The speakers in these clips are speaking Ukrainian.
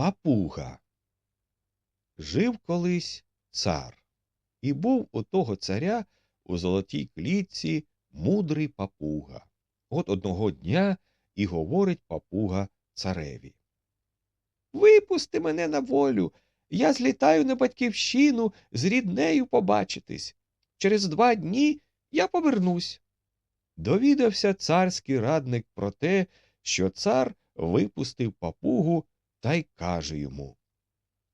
Папуга. Жив колись цар, і був у того царя у золотій клітці мудрий папуга. От одного дня і говорить папуга цареві. Випусти мене на волю. Я злітаю на батьківщину з ріднею побачитись. Через два дні я повернусь. Довідався царський радник про те, що цар випустив папугу та й каже йому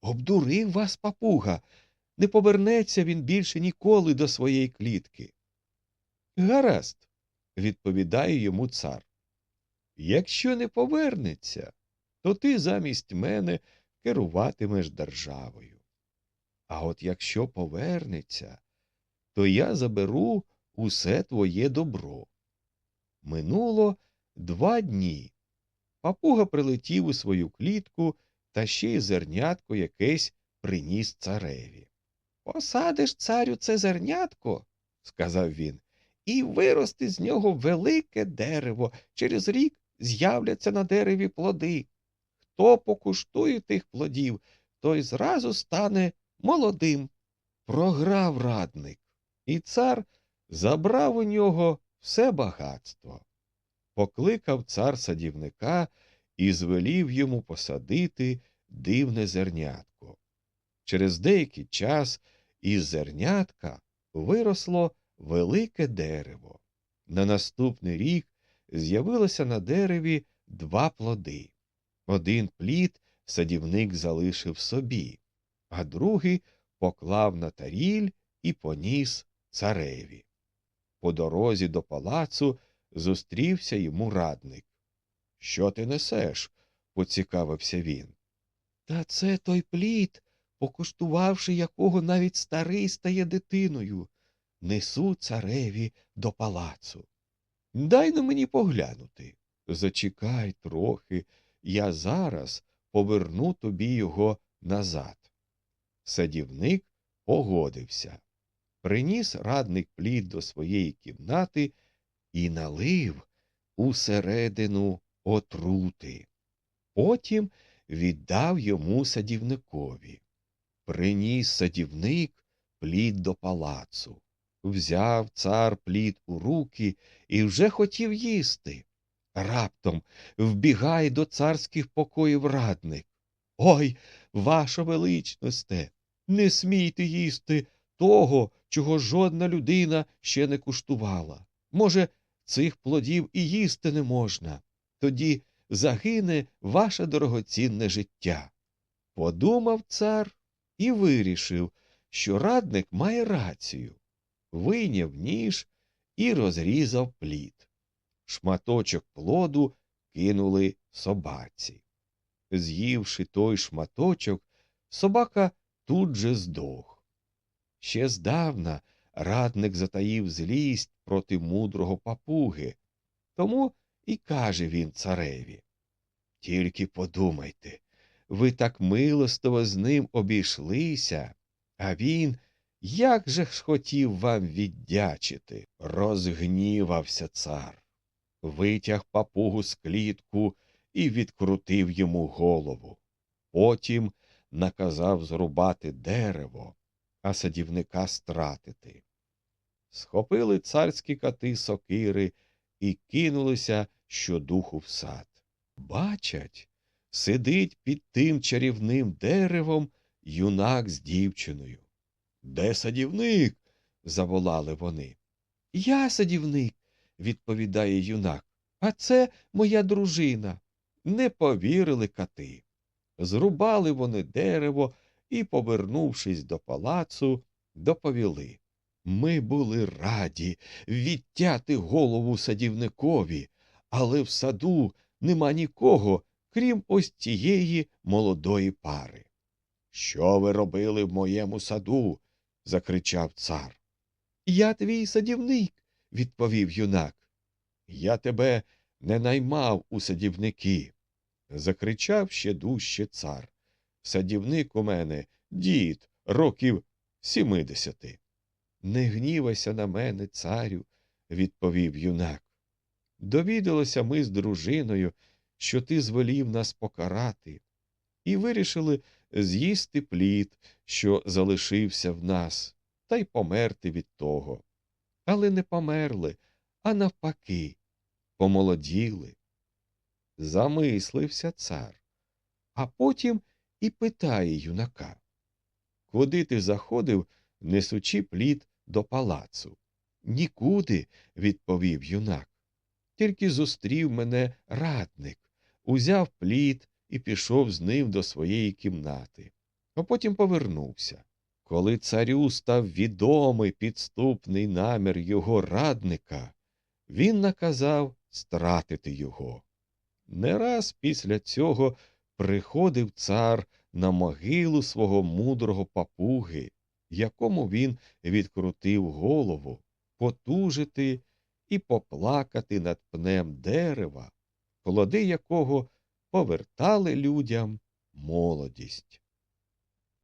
Обдурив вас папуга. Не повернеться він більше ніколи до своєї клітки. Гаразд, відповідає йому цар. Якщо не повернеться, то ти замість мене керуватимеш державою. А от якщо повернеться, то я заберу усе твоє добро. Минуло два дні. Папуга прилетів у свою клітку та ще й зернятко якесь приніс цареві. Посадиш, царю, це зернятко, сказав він, і виросте з нього велике дерево. Через рік з'являться на дереві плоди. Хто покуштує тих плодів, той зразу стане молодим. Програв радник, і цар забрав у нього все багатство. Покликав цар садівника і звелів йому посадити дивне зернятко. Через деякий час із зернятка виросло велике дерево. На наступний рік з'явилося на дереві два плоди. Один плід садівник залишив собі, а другий поклав на таріль і поніс цареві. По дорозі до палацу зустрівся йому радник. Що ти несеш? поцікавився він. Та це той плід, покуштувавши якого навіть старий стає дитиною. Несу цареві до палацу. Дай на мені поглянути. Зачекай трохи, я зараз поверну тобі його назад. Садівник погодився. Приніс радник плід до своєї кімнати і налив усередину отрути. Потім віддав йому садівникові. Приніс садівник плід до палацу. Взяв цар плід у руки і вже хотів їсти. Раптом вбігає до царських покоїв радник. Ой, ваша величносте, не смійте їсти того, чого жодна людина ще не куштувала. Може, цих плодів і їсти не можна. Тоді загине ваше дорогоцінне життя. Подумав цар і вирішив, що радник має рацію. Вийняв ніж і розрізав плід. Шматочок плоду кинули собаці. З'ївши той шматочок, собака тут же здох. Ще здавна радник затаїв злість проти мудрого папуги, тому і каже він цареві Тільки подумайте, ви так милостово з ним обійшлися, а він як же ж хотів вам віддячити? Розгнівався цар. Витяг папугу з клітку і відкрутив йому голову. Потім наказав зрубати дерево, а садівника стратити. Схопили царські кати сокири і кинулися щодуху в сад. Бачать, сидить під тим чарівним деревом юнак з дівчиною. Де садівник? заволали вони. Я садівник, відповідає юнак, а це моя дружина. Не повірили кати. Зрубали вони дерево і, повернувшись до палацу, доповіли. Ми були раді відтяти голову садівникові, але в саду нема нікого, крім ось цієї молодої пари. Що ви робили в моєму саду? закричав цар. Я твій садівник, відповів юнак. Я тебе не наймав у садівники. закричав ще дужче цар. Садівник у мене дід, років сімидесяти. Не гнівайся на мене, царю, відповів юнак. Довідалися ми з дружиною, що ти звелів нас покарати. і вирішили з'їсти плід, що залишився в нас, та й померти від того. Але не померли, а навпаки, помолоділи. Замислився цар, а потім і питає юнака Куди ти заходив, несучи плід до палацу? Нікуди, відповів юнак. Тільки зустрів мене радник, узяв плід і пішов з ним до своєї кімнати, а потім повернувся. Коли царю став відомий підступний намір його радника, він наказав стратити його. Не раз після цього приходив цар на могилу свого мудрого папуги, якому він відкрутив голову, потужити і поплакати над пнем дерева, плоди якого повертали людям молодість.